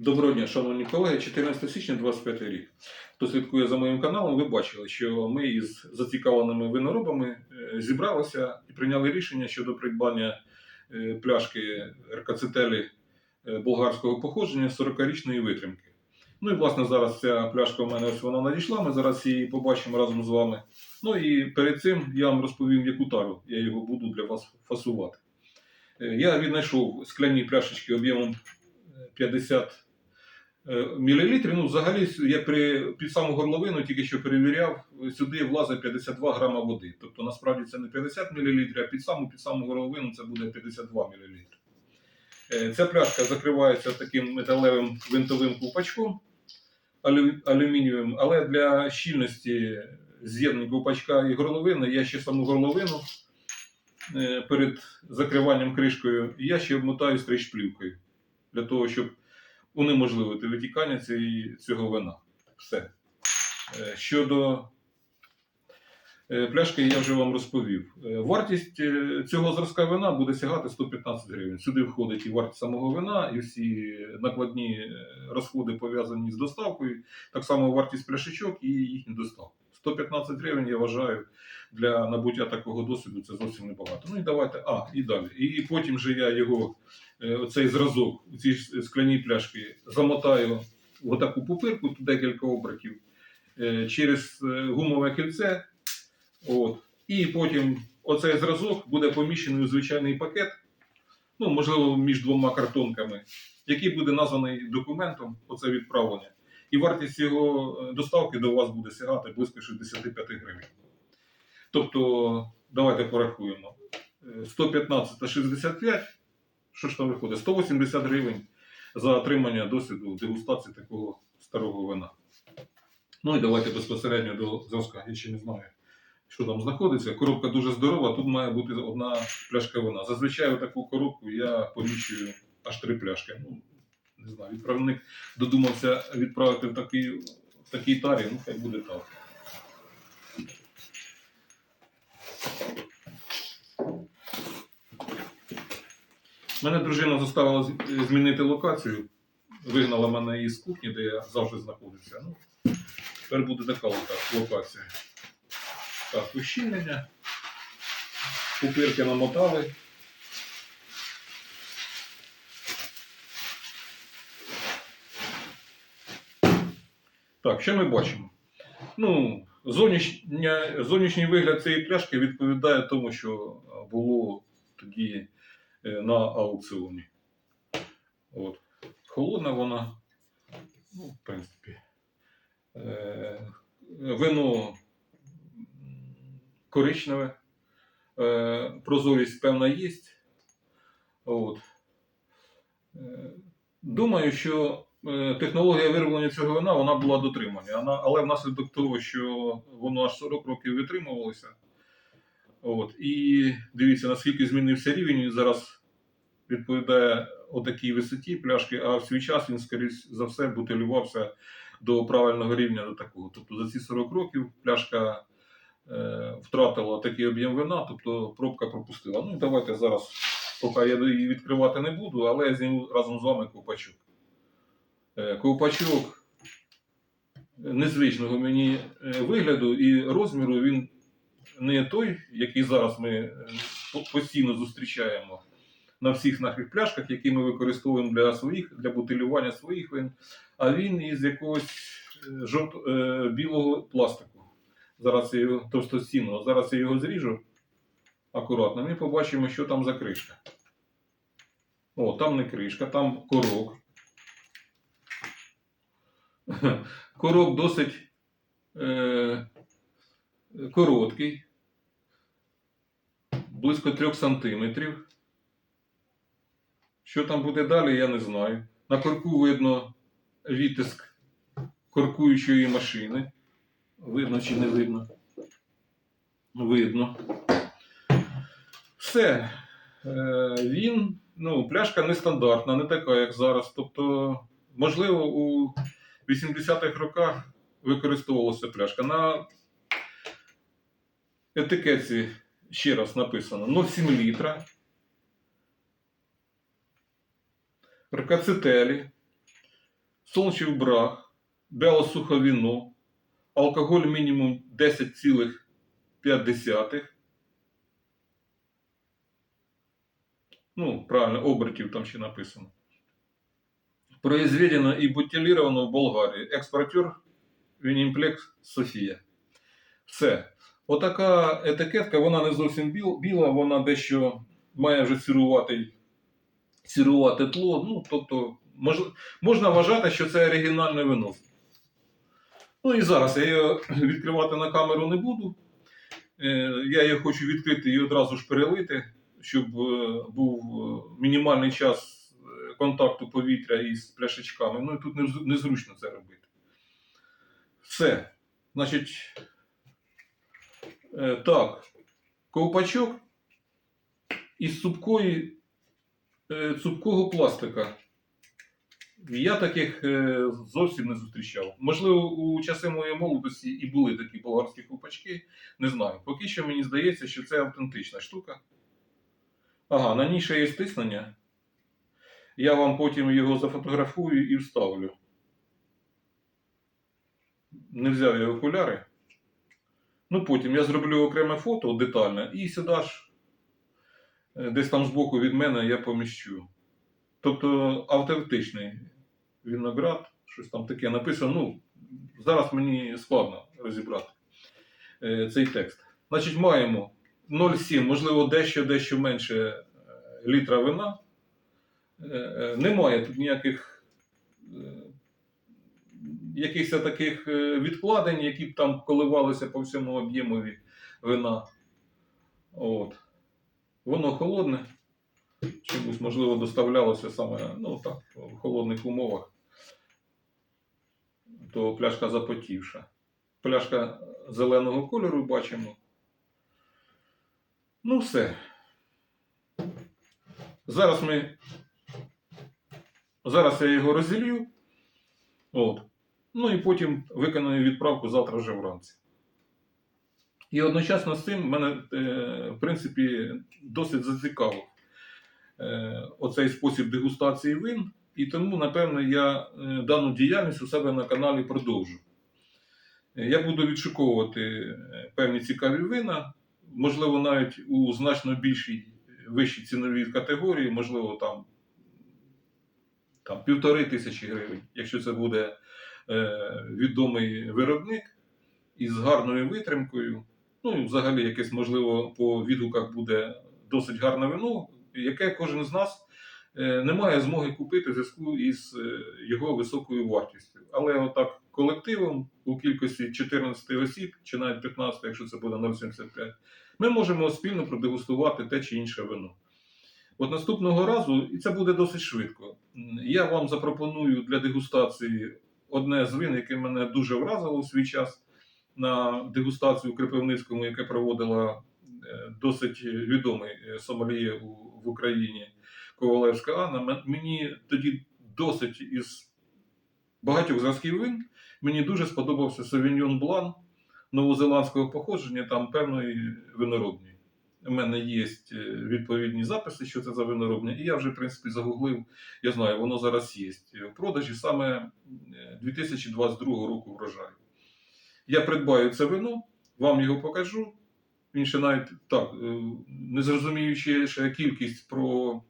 Доброго дня, шановні колеги. 14 січня 25 рік. Хто слідкує за моїм каналом, ви бачили, що ми із зацікавленими виноробами е, зібралися і прийняли рішення щодо придбання е, пляшки РКЦТелі е, болгарського походження 40-річної витримки. Ну і власне зараз ця пляшка у мене ось вона надійшла. Ми зараз її побачимо разом з вами. Ну і перед цим я вам розповім, яку тару я його буду для вас фасувати. Я віднайшов скляні пляшечки об'ємом е, 50 мл. Ну, взагалі, я при, під саму горловину тільки що перевіряв, сюди влазить 52 грама води. Тобто насправді це не 50 мл, а під саму, під саму горловину це буде 52 мл. Е, Ця пляшка закривається таким металевим винтовим ковпачком алю- алюмінієвим, але для щільності з'єднання ковпачка і горловини я ще саму горловину е, перед закриванням кришкою я ще обмотаю стрейч-плівкою для того, щоб унеможливити витікання цієї, цього вина. Все. Е, Щодо е, пляшки, я вже вам розповів. Е, Вартість цього зразка вина буде сягати 115 гривень. Сюди входить і вартість самого вина, і всі накладні розходи пов'язані з доставкою, так само вартість пляшечок і їхню доставку. 115 гривень, я вважаю, для набуття такого досвіду це зовсім небагато. Ну і давайте, а, і далі. І потім же я його е, оцей зразок у цій скляній пляшки замотаю в отаку пупирку, тут декілька обраків, е, через е, гумове кільце. От. І потім оцей зразок буде поміщений у звичайний пакет, ну, можливо, між двома картонками, який буде названий документом, оце відправлення. І вартість його е, доставки до вас буде сягати близько 65 гривень. Тобто, давайте порахуємо. Е, 115 та 65 що ж там виходить? 180 гривень за отримання досвіду дегустації такого старого вина. Ну і давайте безпосередньо до зразка. Я ще не знаю, що там знаходиться. Коробка дуже здорова, тут має бути одна пляшка вина. Зазвичай таку коробку я поміщую аж три пляшки. Ну, не знаю, відправник додумався відправити в такий, в такій тарі, ну хай буде так. Мене дружина заставила змінити локацію. Вигнала мене із кухні, де я завжди знаходився. Ну, тепер буде така локація. Так, ущільнення. Пупирки намотали. Так, що ми бачимо? Ну, зовнішня, зовнішній вигляд цієї пляшки відповідає тому, що було тоді е, на аукціоні. От. Холодна вона, ну, в принципі. Е, вино коричневе, е, прозорість певна є. От. Е, думаю, що технологія вироблення цього вина вона була дотримана. Але внаслідок того, що воно аж 40 років витримувалося. От. І дивіться, наскільки змінився рівень. Він зараз відповідає отакій висоті пляшки, а в свій час він, скоріш за все, бутилювався до правильного рівня до такого. Тобто за ці 40 років пляшка е, втратила такий об'єм вина, тобто пробка пропустила. Ну, давайте зараз, поки я її відкривати не буду, але я зніму разом з вами ковпачок. Е, ковпачок незвичного мені е, вигляду і розміру він не той, який зараз ми е, постійно зустрічаємо на всіх наших пляшках, які ми використовуємо для своїх, для бутилювання своїх вин, а він із якогось білого пластику. Зараз я його товстостінного. Зараз я його зріжу акуратно. Ми побачимо, що там за кришка. О, там не кришка, там корок. Корок досить е, короткий, близько 3 сантиметрів. Що там буде далі, я не знаю. На корку видно відтиск коркуючої машини. Видно чи не видно? Видно. Все. Е, він, ну, пляшка нестандартна, не така, як зараз. Тобто, можливо, у 80-х роках використовувалася пляшка. На етикетці ще раз написано 0,7 літра. Ркацетелі. сончив браг, белосуховіно, алкоголь мінімум 10,5. Ну, правильно, обертів там ще написано. Произведено і бутилировано в Болгарії. Експортер Вінімплекс Софія. Все. Отака етикетка, вона не зовсім біла, вона дещо має вже сірувати, сірувати тло. Ну, тобто, мож, можна вважати, що це оригінальне вино. Ну і зараз я його відкривати на камеру не буду. Е, Я його хочу відкрити і одразу ж перелити, щоб е, був е, мінімальний час контакту повітря із пляшечками. Ну і тут незручно це робити. Все. Значить, е, так, ковпачок із цупкої, е, цупкого пластика. Я таких е, зовсім не зустрічав. Можливо, у часи моєї молодості і були такі болгарські ковпачки. Не знаю. Поки що мені здається, що це автентична штука. Ага, на ній ще є стиснення. Я вам потім його зафотографую і вставлю. Не взяв я окуляри. Ну, потім я зроблю окреме фото детальне і сюди ж, е, десь там збоку від мене я поміщу. Тобто автентичний виноград, щось там таке написано. Ну, зараз мені складно розібрати е, цей текст. Значить, маємо 0,7, можливо, дещо дещо менше е, літра вина. Е, е, Немає тут ніяких е, якихось таких відкладень, які б там коливалися по всьому об'ємові вина. От. Воно холодне. Чомусь, можливо, доставлялося саме ну, так, в холодних умовах. То пляшка запотівша. Пляшка зеленого кольору бачимо. Ну, все. Зараз ми. Зараз я його розділю. От. Ну і потім виконую відправку завтра вже вранці. І одночасно з цим мене, е, в принципі, досить зацікавив е, оцей спосіб дегустації вин. І тому, напевно, я е, дану діяльність у себе на каналі продовжу. Я буду відшуковувати певні цікаві вина, можливо, навіть у значно більшій вищій ціновій категорії, можливо, там, там півтори тисячі гривень, якщо це буде е, відомий виробник із гарною витримкою. Ну взагалі якесь, можливо, по відгуках буде досить гарне вино, яке кожен з нас е, не має змоги купити в зв'язку із е, його високою вартістю. Але отак колективом у кількості 14 осіб, чи навіть 15, якщо це буде 0,75, ми можемо спільно продегустувати те чи інше вино. От наступного разу, і це буде досить швидко, я вам запропоную для дегустації одне з вин, яке мене дуже вразило у свій час на дегустацію у Кропивницькому, яке проводила е, досить відомий е, сомельє в Україні Ковалевська Анна. Мені тоді досить із багатьох зразків вин мені дуже сподобався Совіньон Блан новозеландського походження, там певної виноробні. У мене є е, відповідні записи, що це за виноробня, і я вже, в принципі, загуглив, я знаю, воно зараз є в продажі саме е, 2022 року врожаю. Я придбаю це вино, вам його покажу. Він ще навіть так, е, не зрозуміючи ще кількість про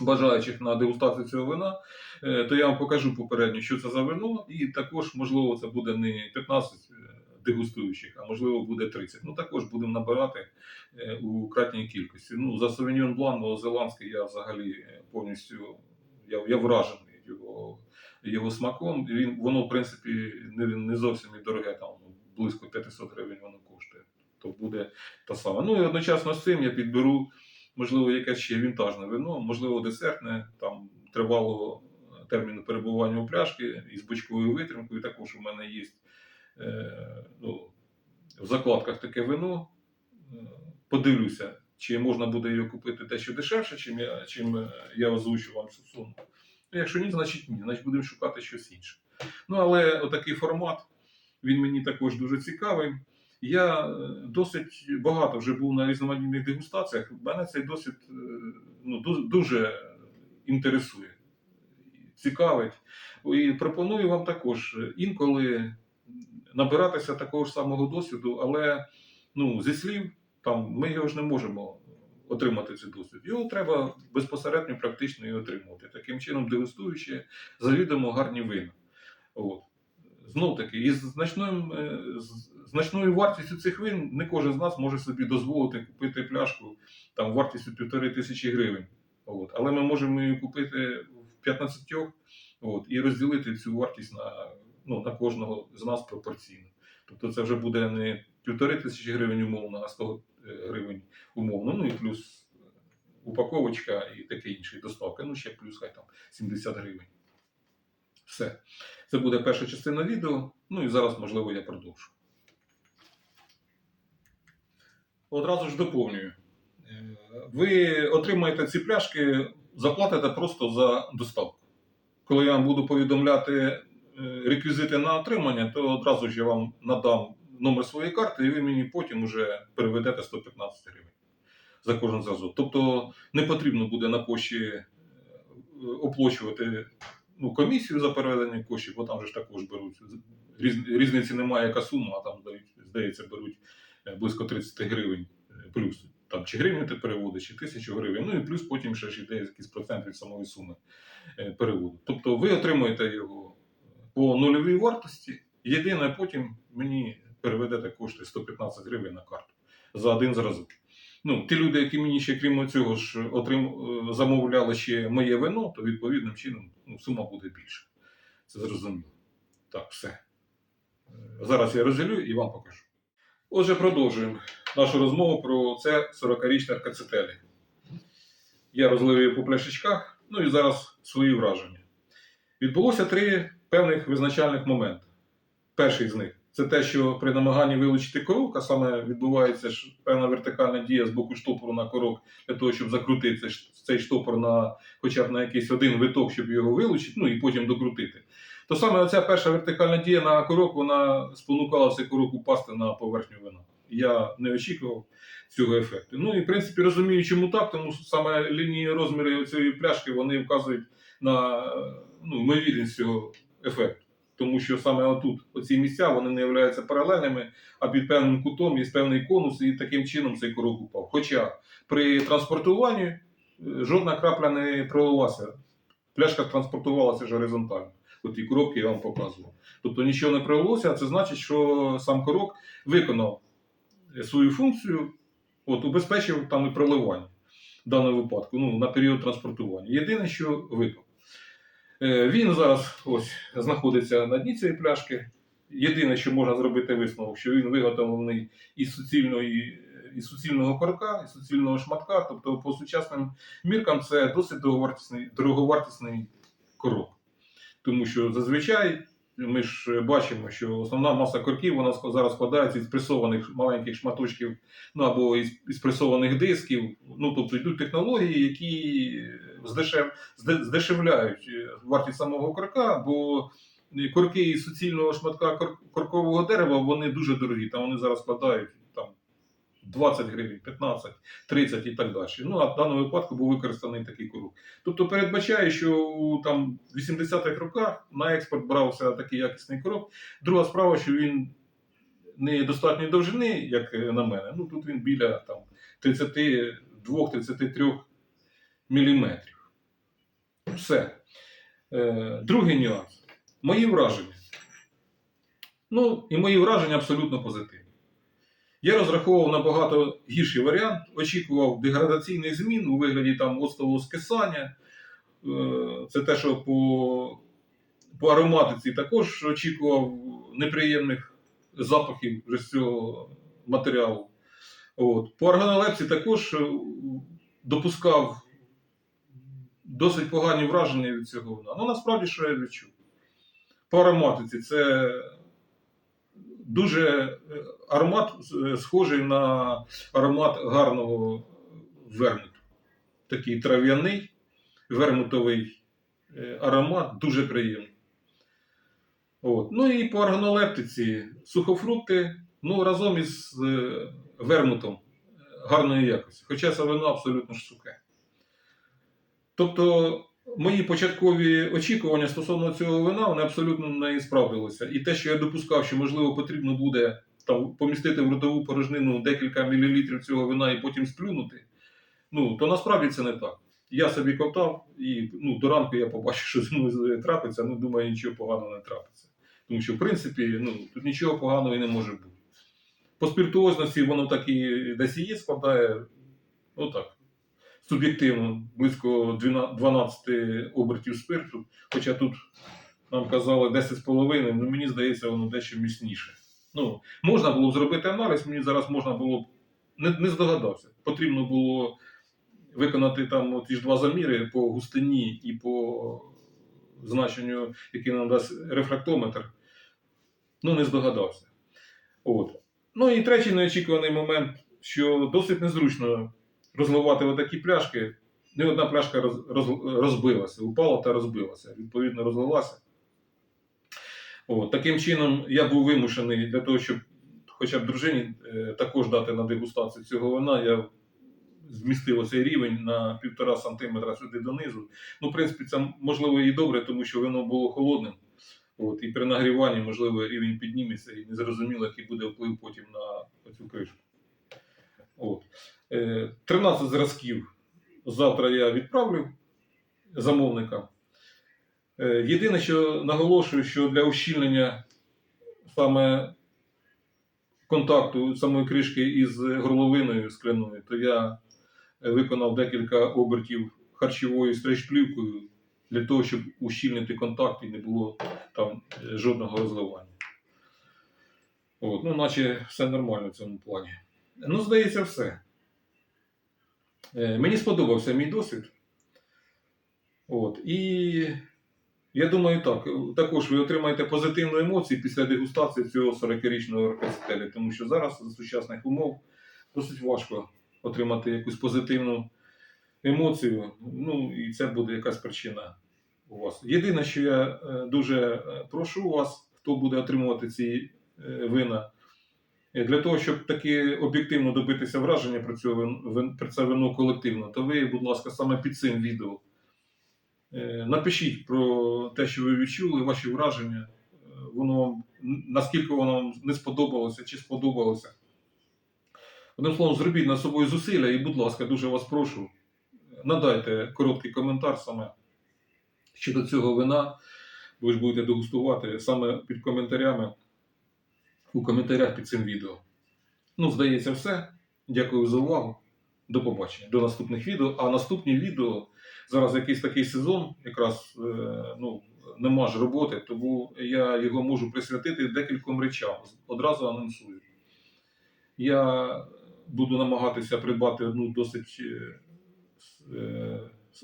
бажаючих на дегустацію цього вина, е, то я вам покажу попередньо, що це за вино, і також, можливо, це буде не 15 е, дегустуючих, а можливо буде 30. Ну також будемо набирати е, у кратній кількості. Ну, за Sauvignon Blanc новозеландський я взагалі е, повністю я, я вражений його, його смаком. Він, воно, в принципі, не, не зовсім і дороге, там близько 500 гривень воно коштує. То буде та сама. Ну і одночасно з цим я підберу, можливо, якесь ще вінтажне вино, можливо, десертне, там тривалого е, терміну перебування у пляшки із бочковою витримкою. Також у мене є ну, в закладках таке вино. Е, Подивлюся, чи можна буде його купити дещо дешевше, чим я, чим е, я озвучу вам цю суму. Якщо ні, значить ні, значить будемо шукати щось інше. Ну, але отакий формат, він мені також дуже цікавий. Я е, досить багато вже був на різноманітних дегустаціях. Мене цей досвід е, ну, дуже інтересує. цікавить. І пропоную вам також е, інколи набиратися такого ж самого досвіду, але ну, зі слів, там, ми його ж не можемо отримати цей досвід. Його треба безпосередньо практично і отримувати. Таким чином, дегустуючи завідомо гарні вина. От. Знов таки, із е, з значною вартістю цих вин не кожен з нас може собі дозволити купити пляшку там, вартістю півтори тисячі гривень. От. Але ми можемо її купити в 15 от, і розділити цю вартість на, ну, на кожного з нас пропорційно. Тобто це вже буде не півтори тисячі гривень умовно, а 100 гривень умовно. Ну і плюс е, упаковочка і таке інше, і доставка. Ну ще плюс хай там 70 гривень. Все. Це буде перша частина відео. Ну і зараз, можливо, я продовжу. Одразу ж доповнюю. Е, Ви отримаєте ці пляшки, заплатите просто за доставку. Коли я вам буду повідомляти е, реквізити на отримання, то одразу ж я вам надам номер своєї карти, і ви мені потім вже переведете 115 гривень за кожен зразок. Тобто не потрібно буде на пошті е, оплачувати ну, комісію за переведення коштів, бо там же ж також беруть. Різниці немає, яка сума, а там здається, беруть е, близько 30 гривень е, плюс. Там чи гривню ти переводиш, чи тисячу гривень. Ну і плюс потім ще ж йде якийсь процент від самої суми переводу. Тобто ви отримуєте його по нульовій вартості. Єдине, потім мені переведете кошти 115 гривень на карту за один зразок. Ну, ті люди, які мені ще крім цього ж отрим... е, замовляли ще моє вино, то відповідним чином ну, сума буде більша. Це зрозуміло. Так, все. Е, Зараз я розділю і вам покажу. Отже, продовжуємо нашу розмову про це 40-річне аркацетелі. Я розлив її по пляшечках, ну і зараз свої враження. Відбулося три певних визначальних моменти. Перший з них це те, що при намаганні вилучити корок, а саме відбувається ж певна вертикальна дія з боку штопору на корок для того, щоб закрутити цей штопор на хоча б на якийсь один виток, щоб його вилучити, ну і потім докрутити. То саме оця перша вертикальна дія на корок, вона спонукала цей корок упасти на поверхню вина. Я не очікував цього ефекту. Ну і в принципі розумію, чому так, тому що саме лінії розміри цієї пляшки вони вказують на ну, ймовірність цього ефекту. Тому що саме отут, оці місця, вони не являються паралельними, а під певним кутом є певний конус, і таким чином цей корок упав. Хоча при транспортуванні е, жодна крапля не пролилася. Пляшка транспортувалася ж горизонтально. От ті коробки я вам показував. Тобто нічого не пролилося, а це значить, що сам корок виконав свою функцію, от, убезпечив там і проливання в даному випадку, ну, на період транспортування. Єдине, що випав. Е, Він зараз ось знаходиться на дні цієї пляшки. Єдине, що можна зробити висновок, що він виготовлений із суцільної. І суцільного корка, із суцільного шматка, тобто по сучасним міркам це досить дороговартісний, дороговартісний корок. Тому що зазвичай ми ж бачимо, що основна маса корків вона зараз складається із пресованих маленьких шматочків, ну або із, із пресованих дисків. Ну тобто йдуть технології, які здешев, здешевляють е, вартість самого корка, бо корки із суцільного шматка кор- коркового дерева вони дуже дорогі. Там вони зараз складають 20 гривень, 15, 30 і так далі. Ну а в даному випадку був використаний такий корок. Тобто передбачає, що там 80-х роках на експорт брався такий якісний корок. Друга справа, що він не достатньої довжини, як е, на мене. Ну тут він біля там 32-33 міліметрів. Все. Е, другий нюанс. Мої враження. Ну, і мої враження абсолютно позитивні. Я розраховував набагато гірший варіант, очікував деградаційних змін у вигляді там оцтового скисання. Е, Це те, що по, по ароматиці також очікував неприємних запахів з цього матеріалу. От. По органолепсі також е, допускав досить погані враження від цього. Ну, насправді, що я відчув. По ароматиці це дуже е, аромат е, схожий на аромат гарного вермуту. Такий трав'яний, вермутовий е, аромат, дуже приємний. От. Ну і по органолептиці сухофрукти, ну разом із вермутом гарної якості. Хоча це вино абсолютно ж сухе. Тобто мої початкові очікування стосовно цього вина вони абсолютно не справдилися. І те, що я допускав, що можливо потрібно буде там помістити в ротову порожнину декілька мілілітрів цього вина і потім сплюнути, ну то насправді це не так. Я собі ковтав, і ну, до ранку я побачив, що зі мною трапиться, ну думаю, нічого поганого не трапиться. Тому що, в принципі, ну, тут нічого поганого і не може бути. По спіртуозності воно так і десь є, складає, ну так, суб'єктивно, близько 12 обертів спирту. Хоча тут нам казали 10,5, ну мені здається, воно дещо міцніше. Ну, можна було б зробити аналіз, мені зараз можна було б. Не, не здогадався. Потрібно було виконати там ті ж два заміри по густині і по значенню, який нам дасть рефрактометр. Ну, не здогадався. От. Ну і третій неочікуваний момент, що досить незручно розливати отакі пляшки. Не одна пляшка роз, роз, розбилася, упала та розбилася. Відповідно, розлилася. От. Таким чином, я був вимушений для того, щоб хоча б дружині е, також дати на дегустацію цього вина, я змістив оцей рівень на півтора сантиметра сюди донизу. Ну, в принципі, це можливо і добре, тому що вино було холодним. От, і при нагріванні, можливо, рівень підніметься і незрозуміло, який буде вплив потім на цю кришку. От. Е, 13 зразків завтра я відправлю замовникам. Е, єдине, що наголошую, що для ущільнення саме контакту самої кришки із горловиною скляною, то я виконав декілька обертів харчовою стрейч-плівкою для того, щоб ущільнити контакт і не було там е, жодного розливання. От, ну, наче все нормально в цьому плані. Ну, здається, все. Е, Мені сподобався мій досвід. От, і я думаю, так, також ви отримаєте позитивну емоцію після дегустації цього 40-річного оркестелі, тому що зараз за сучасних умов досить важко отримати якусь позитивну емоцію. Ну і це буде якась причина у вас. Єдине, що я е, дуже е, прошу вас, хто буде отримувати ці вина, для того, щоб таки об'єктивно добитися враження про, цього, про це вино колективно, то ви, будь ласка, саме під цим відео е, напишіть про те, що ви відчули, ваші враження. Е, Воно наскільки воно вам не сподобалося чи сподобалося. Одним словом, зробіть над собою зусилля і, будь ласка, дуже вас прошу, надайте короткий коментар саме щодо цього вина. Ви ж будете дегустувати саме під коментарями у коментарях під цим відео. Ну, здається, все. Дякую за увагу. До побачення. До наступних відео. А наступні відео зараз якийсь такий сезон, якраз е, ну, нема ж роботи, тому я його можу присвятити декільком речам. Одразу анонсую. Я буду намагатися придбати одну досить е, е,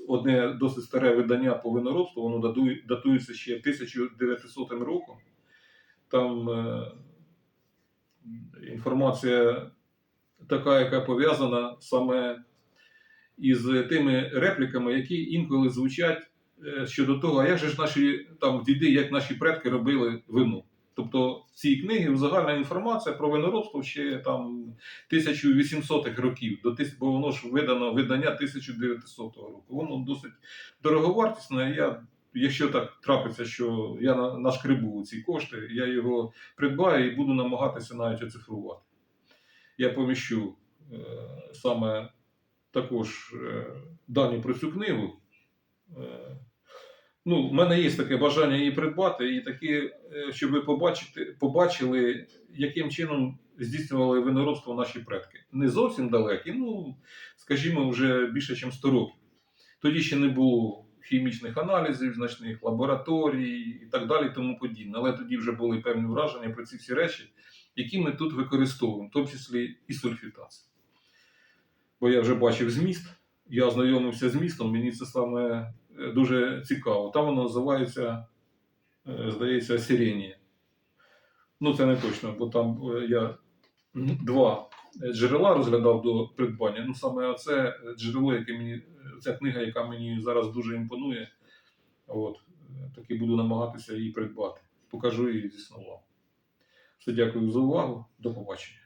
одне досить старе видання по виноробству, воно датується ще 1900 роком. Там інформація така, яка пов'язана саме із тими репліками, які інколи звучать е, щодо того, а як же ж наші там діди, як наші предки робили вино. Тобто в цій книгі загальна інформація про виноробство ще там 1800-х років, до бо воно ж видано видання 1900 року. Воно досить дороговартісне. Я, якщо так трапиться, що я на- нашкребу ці кошти, я його придбаю і буду намагатися навіть оцифрувати. Я поміщу е, саме також е, дані про цю книгу. Е, ну, в мене є таке бажання її придбати, і таке, е, щоб ви побачити, побачили, яким чином здійснювали виноробство наші предки. Не зовсім далекі, ну, скажімо, вже більше, ніж 100 років. Тоді ще не було хімічних аналізів, значних лабораторій і так далі, тому подібне. Але тоді вже були певні враження про ці всі речі, які ми тут використовуємо, в тому числі і сульфітацію. Бо я вже бачив зміст, я ознайомився з містом, мені це саме е, дуже цікаво. Там воно називається, е, здається, Сиренія. Ну, це не точно, бо там е, я два джерела розглядав до придбання. Ну, саме це джерело, яке мені, ця книга, яка мені зараз дуже імпонує. От, таки буду намагатися її придбати. Покажу її зі снова. Все, дякую за увагу. До побачення.